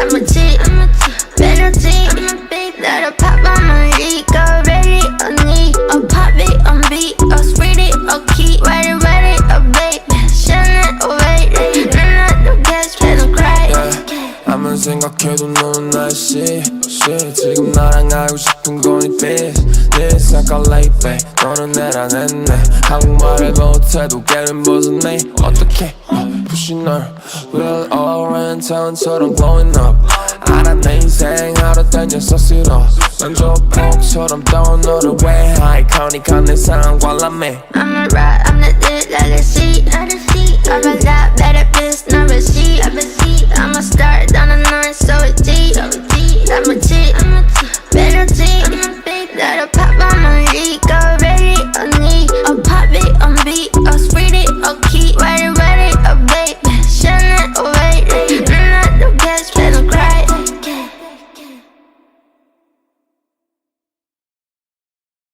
I'm a G, I'm a G. Better G, I'm a big That I pop on my leak Already on me I'll pop it on beat I spread it, I'll keep Write it, write it, I'll bait 샤넬 away 난 나도 계속 계속 cry 아무리 생각해도 너는 나의 shit, shit 지금 나랑 하고 싶은 건이 bitch I got late babe 너는 내란 했네. 한국말을 못해도 걔는 무슨 네 어떡해? 푸시 널 Well alright. Will oriental처럼 blowing up 알아 내 인생 하루 땡겨서 쓸어 난 조폭처럼 떠온 너를 왜 아이코닉한 내 사랑 관람해 I'm a rock, I'm the lit legacy. I'm a lot